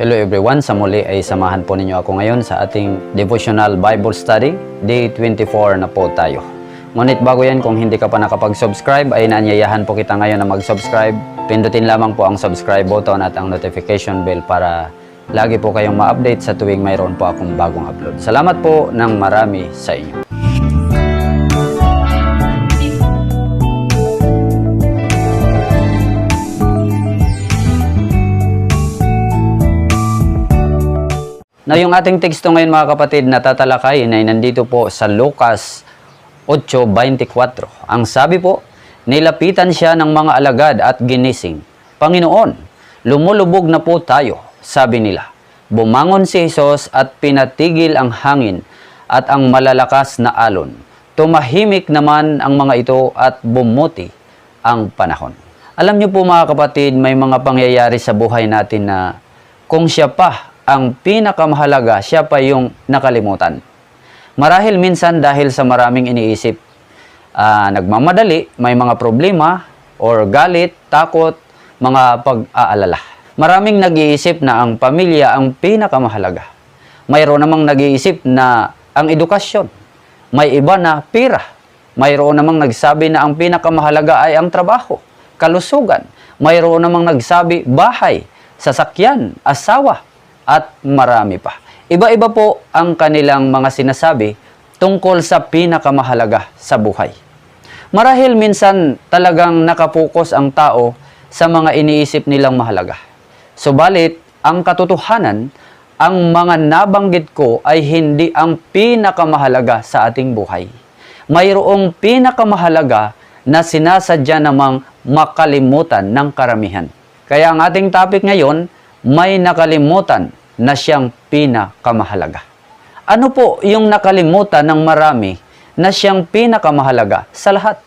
Hello everyone, sa muli ay samahan po ninyo ako ngayon sa ating devotional Bible study. Day 24 na po tayo. Ngunit bago yan, kung hindi ka pa nakapag-subscribe, ay naanyayahan po kita ngayon na mag-subscribe. Pindutin lamang po ang subscribe button at ang notification bell para lagi po kayong ma-update sa tuwing mayroon po akong bagong upload. Salamat po ng marami sa inyo. Na yung ating teksto ngayon mga kapatid na tatalakayin ay nandito po sa Lucas 8.24. Ang sabi po, nilapitan siya ng mga alagad at ginising. Panginoon, lumulubog na po tayo, sabi nila. Bumangon si Jesus at pinatigil ang hangin at ang malalakas na alon. Tumahimik naman ang mga ito at bumuti ang panahon. Alam niyo po mga kapatid, may mga pangyayari sa buhay natin na kung siya pa ang pinakamahalaga, siya pa yung nakalimutan. Marahil minsan dahil sa maraming iniisip, ah, nagmamadali, may mga problema, or galit, takot, mga pag-aalala. Maraming nag-iisip na ang pamilya ang pinakamahalaga. Mayroon namang nag-iisip na ang edukasyon. May iba na pira. Mayroon namang nagsabi na ang pinakamahalaga ay ang trabaho, kalusugan. Mayroon namang nagsabi bahay, sasakyan, asawa, at marami pa. Iba-iba po ang kanilang mga sinasabi tungkol sa pinakamahalaga sa buhay. Marahil minsan talagang nakapokus ang tao sa mga iniisip nilang mahalaga. Subalit, ang katotohanan, ang mga nabanggit ko ay hindi ang pinakamahalaga sa ating buhay. Mayroong pinakamahalaga na sinasadya namang makalimutan ng karamihan. Kaya ang ating topic ngayon, may nakalimutan na siyang pinakamahalaga. Ano po yung nakalimutan ng marami na siyang pinakamahalaga sa lahat?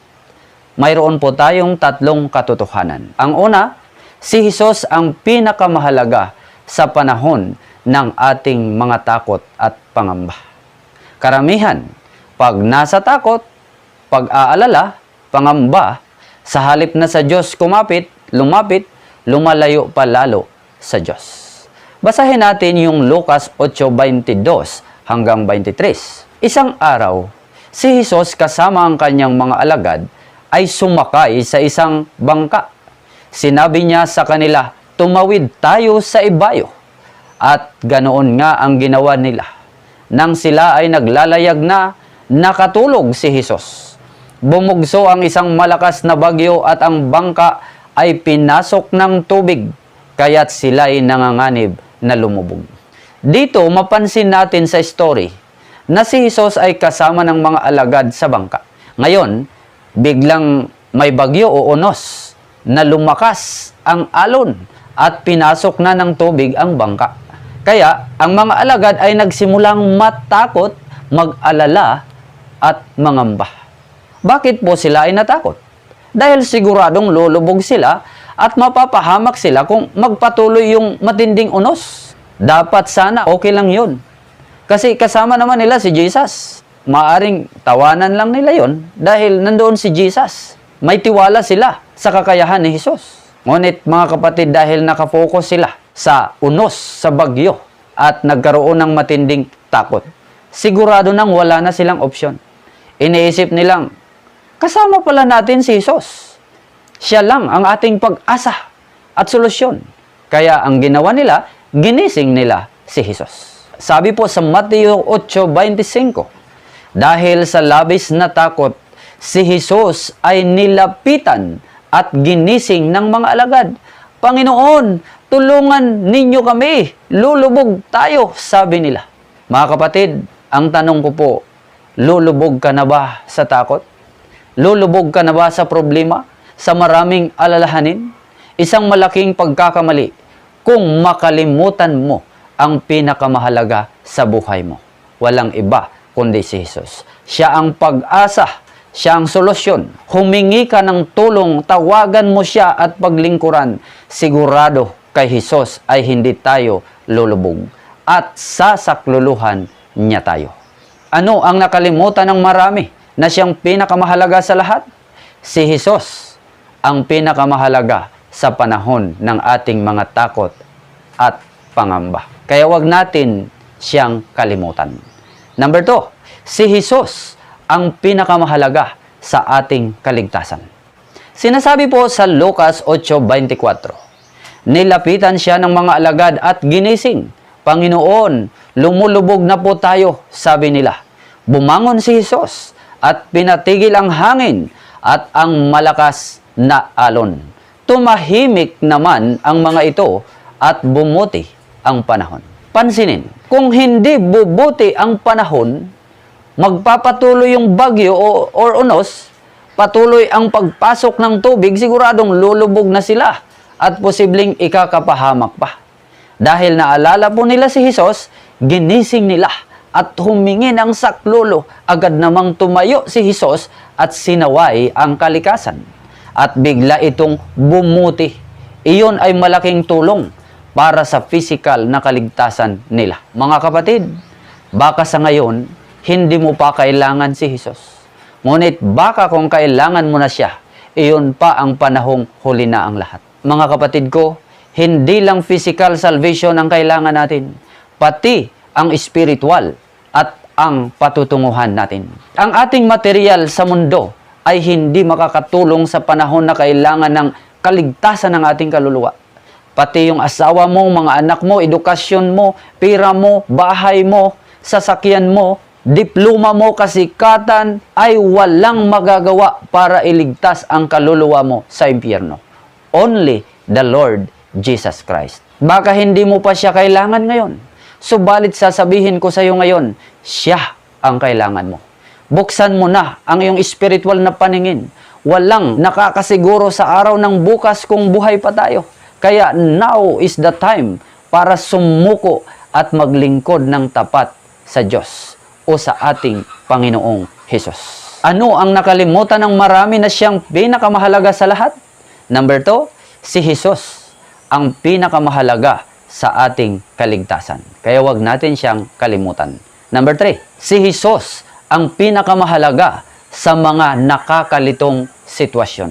Mayroon po tayong tatlong katotohanan. Ang una, si Jesus ang pinakamahalaga sa panahon ng ating mga takot at pangamba. Karamihan, pag nasa takot, pag-aalala, pangamba, sa halip na sa Diyos kumapit, lumapit, lumalayo pa lalo sa Diyos. Basahin natin yung Lucas 8.22 hanggang 23. Isang araw, si Jesus kasama ang kanyang mga alagad ay sumakay sa isang bangka. Sinabi niya sa kanila, tumawid tayo sa ibayo. At ganoon nga ang ginawa nila. Nang sila ay naglalayag na, nakatulog si Jesus. Bumugso ang isang malakas na bagyo at ang bangka ay pinasok ng tubig, kaya't sila ay nanganganib na lumubog. Dito, mapansin natin sa story na si Jesus ay kasama ng mga alagad sa bangka. Ngayon, biglang may bagyo o unos na lumakas ang alon at pinasok na ng tubig ang bangka. Kaya, ang mga alagad ay nagsimulang matakot, mag-alala at mangamba. Bakit po sila ay natakot? Dahil siguradong lulubog sila at mapapahamak sila kung magpatuloy yung matinding unos. Dapat sana okay lang yun. Kasi kasama naman nila si Jesus. Maaring tawanan lang nila yon dahil nandoon si Jesus. May tiwala sila sa kakayahan ni Jesus. Ngunit mga kapatid dahil nakafocus sila sa unos, sa bagyo at nagkaroon ng matinding takot. Sigurado nang wala na silang opsyon. Iniisip nilang, kasama pala natin si Jesus. Siya lang ang ating pag-asa at solusyon. Kaya ang ginawa nila, ginising nila si Jesus. Sabi po sa Mateo 8.25, Dahil sa labis na takot, si Jesus ay nilapitan at ginising ng mga alagad. Panginoon, tulungan ninyo kami, lulubog tayo, sabi nila. Mga kapatid, ang tanong ko po, lulubog ka na ba sa takot? Lulubog ka na ba sa problema? Sa maraming alalahanin? Isang malaking pagkakamali kung makalimutan mo ang pinakamahalaga sa buhay mo. Walang iba kundi si Jesus. Siya ang pag-asa, siya ang solusyon. Humingi ka ng tulong, tawagan mo siya at paglingkuran. Sigurado kay Jesus ay hindi tayo lulubog at sasakluluhan niya tayo. Ano ang nakalimutan ng marami na siyang pinakamahalaga sa lahat? Si Jesus ang pinakamahalaga sa panahon ng ating mga takot at pangamba. Kaya wag natin siyang kalimutan. Number two, si Jesus ang pinakamahalaga sa ating kaligtasan. Sinasabi po sa Lucas 8.24, Nilapitan siya ng mga alagad at ginising. Panginoon, lumulubog na po tayo, sabi nila. Bumangon si Jesus at pinatigil ang hangin at ang malakas na alon. Tumahimik naman ang mga ito at bumuti ang panahon. Pansinin, kung hindi bubuti ang panahon, magpapatuloy yung bagyo o, or unos, patuloy ang pagpasok ng tubig, siguradong lulubog na sila at posibleng ikakapahamak pa. Dahil naalala po nila si Jesus, ginising nila at humingi ng saklolo. Agad namang tumayo si Jesus at sinaway ang kalikasan. At bigla itong bumuti. Iyon ay malaking tulong para sa physical na kaligtasan nila. Mga kapatid, baka sa ngayon, hindi mo pa kailangan si Jesus. Ngunit baka kung kailangan mo na siya, iyon pa ang panahong huli na ang lahat. Mga kapatid ko, hindi lang physical salvation ang kailangan natin, pati ang spiritual at ang patutunguhan natin. Ang ating material sa mundo ay hindi makakatulong sa panahon na kailangan ng kaligtasan ng ating kaluluwa. Pati yung asawa mo, mga anak mo, edukasyon mo, pira mo, bahay mo, sasakyan mo, diploma mo, kasikatan, ay walang magagawa para iligtas ang kaluluwa mo sa impyerno. Only the Lord Jesus Christ. Baka hindi mo pa siya kailangan ngayon. Subalit sasabihin ko sa iyo ngayon, siya ang kailangan mo. Buksan mo na ang iyong spiritual na paningin. Walang nakakasiguro sa araw ng bukas kung buhay pa tayo. Kaya now is the time para sumuko at maglingkod ng tapat sa Diyos o sa ating Panginoong Hesus. Ano ang nakalimutan ng marami na siyang pinakamahalaga sa lahat? Number two, si Jesus ang pinakamahalaga sa ating kaligtasan. Kaya wag natin siyang kalimutan. Number three, si Jesus ang pinakamahalaga sa mga nakakalitong sitwasyon.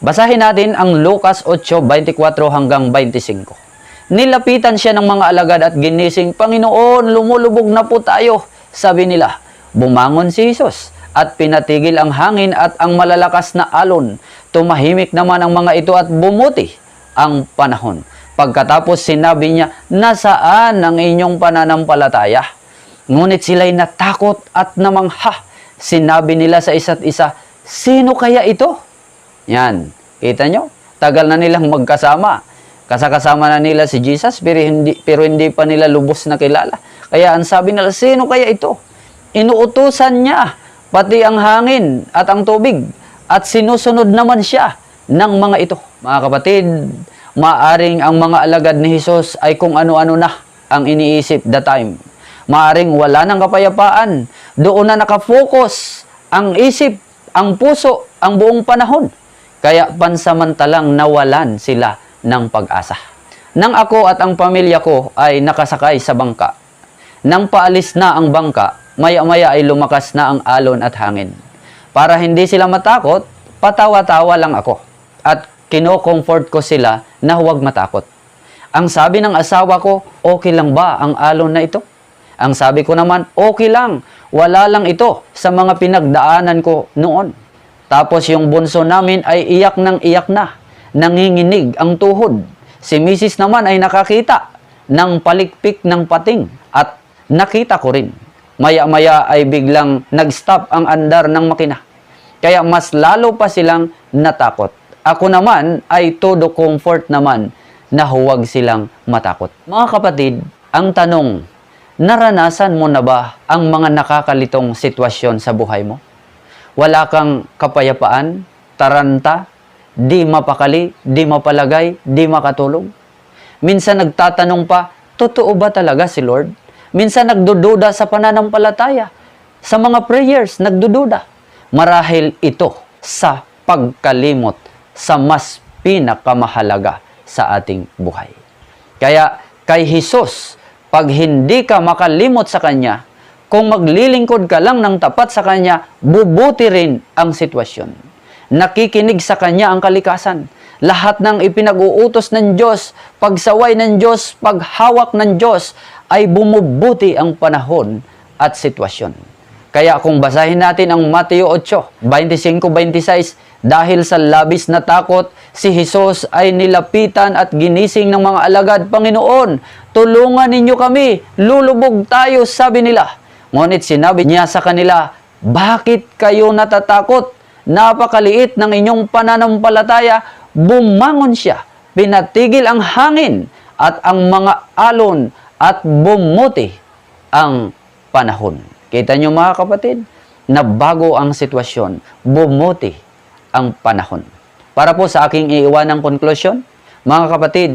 Basahin natin ang Lucas 8:24 hanggang 25. Nilapitan siya ng mga alagad at ginising, Panginoon, lumulubog na po tayo. Sabi nila, bumangon si Jesus at pinatigil ang hangin at ang malalakas na alon. Tumahimik naman ang mga ito at bumuti ang panahon. Pagkatapos sinabi niya, nasaan ang inyong pananampalataya? Ngunit sila'y natakot at namangha. Sinabi nila sa isa't isa, sino kaya ito? Yan. Kita nyo? Tagal na nilang magkasama. Kasakasama na nila si Jesus pero hindi, pero hindi pa nila lubos na kilala. Kaya ang sabi nila, sino kaya ito? Inuutusan niya pati ang hangin at ang tubig at sinusunod naman siya ng mga ito. Mga kapatid, maaring ang mga alagad ni Jesus ay kung ano-ano na ang iniisip the time. Maaring wala ng kapayapaan. Doon na nakafocus ang isip, ang puso, ang buong panahon. Kaya pansamantalang nawalan sila ng pag-asa. Nang ako at ang pamilya ko ay nakasakay sa bangka, nang paalis na ang bangka, maya-maya ay lumakas na ang alon at hangin. Para hindi sila matakot, patawa-tawa lang ako. At kino-comfort ko sila na huwag matakot. Ang sabi ng asawa ko, okay lang ba ang alon na ito? Ang sabi ko naman, okay lang. Wala lang ito sa mga pinagdaanan ko noon. Tapos yung bunso namin ay iyak ng iyak na. Nanginginig ang tuhod. Si Mrs. naman ay nakakita ng palikpik ng pating at nakita ko rin. Maya-maya ay biglang nag-stop ang andar ng makina. Kaya mas lalo pa silang natakot. Ako naman ay todo comfort naman na huwag silang matakot. Mga kapatid, ang tanong, naranasan mo na ba ang mga nakakalitong sitwasyon sa buhay mo? Wala kang kapayapaan, taranta, di mapakali, di mapalagay, di makatulog. Minsan nagtatanong pa, totoo ba talaga si Lord? Minsan nagdududa sa pananampalataya. Sa mga prayers, nagdududa. Marahil ito sa pagkalimot sa mas pinakamahalaga sa ating buhay. Kaya kay Jesus, pag hindi ka makalimot sa Kanya, kung maglilingkod ka lang ng tapat sa Kanya, bubuti rin ang sitwasyon. Nakikinig sa Kanya ang kalikasan. lahat ng ipinag-uutos ng Diyos, pagsaway ng Diyos, paghawak ng Diyos, ay bumubuti ang panahon at sitwasyon. Kaya kung basahin natin ang Mateo 8, 25-26, dahil sa labis na takot, si Jesus ay nilapitan at ginising ng mga alagad, Panginoon, tulungan ninyo kami, lulubog tayo, sabi nila. Ngunit sinabi niya sa kanila, bakit kayo natatakot? Napakaliit ng inyong pananampalataya, bumangon siya, pinatigil ang hangin at ang mga alon at bumuti ang panahon. Kita nyo mga kapatid, na bago ang sitwasyon, bumuti ang panahon. Para po sa aking iiwanang konklusyon, mga kapatid,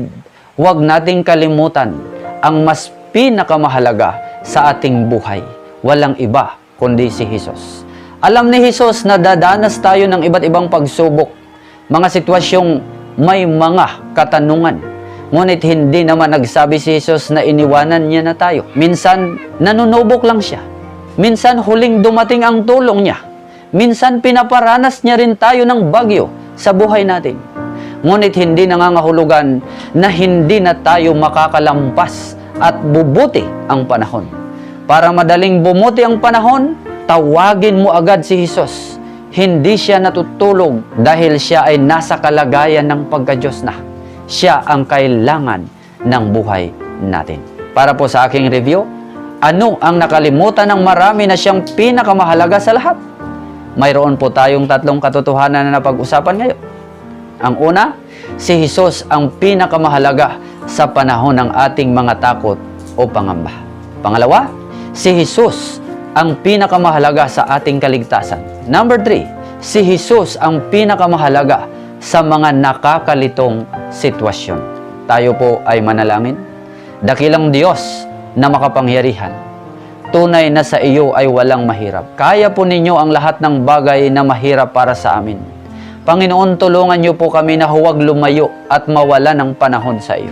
huwag nating kalimutan ang mas pinakamahalaga sa ating buhay. Walang iba kundi si Jesus. Alam ni Jesus na dadanas tayo ng iba't ibang pagsubok, mga sitwasyong may mga katanungan. Ngunit hindi naman nagsabi si Jesus na iniwanan niya na tayo. Minsan, nanunubok lang siya. Minsan, huling dumating ang tulong niya. Minsan, pinaparanas niya rin tayo ng bagyo sa buhay natin. Ngunit hindi nangangahulugan na hindi na tayo makakalampas at bubuti ang panahon. Para madaling bumuti ang panahon, tawagin mo agad si Jesus. Hindi siya natutulog dahil siya ay nasa kalagayan ng pagkadyos na. Siya ang kailangan ng buhay natin. Para po sa aking review, ano ang nakalimutan ng marami na siyang pinakamahalaga sa lahat? Mayroon po tayong tatlong katotohanan na napag-usapan ngayon. Ang una, si Jesus ang pinakamahalaga sa panahon ng ating mga takot o pangamba. Pangalawa, si Jesus ang pinakamahalaga sa ating kaligtasan. Number three, si Jesus ang pinakamahalaga sa mga nakakalitong sitwasyon. Tayo po ay manalangin. Dakilang Diyos na makapangyarihan, tunay na sa iyo ay walang mahirap. Kaya po ninyo ang lahat ng bagay na mahirap para sa amin. Panginoon, tulungan niyo po kami na huwag lumayo at mawala ng panahon sa iyo.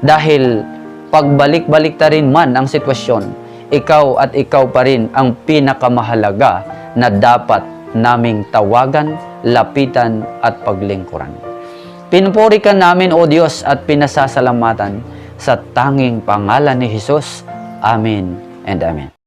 Dahil pagbalik-balik ta rin man ang sitwasyon, ikaw at ikaw pa rin ang pinakamahalaga na dapat naming tawagan, lapitan at paglingkuran. Pinupuri ka namin, O Diyos, at pinasasalamatan sa tanging pangalan ni Jesus. Amen and Amen.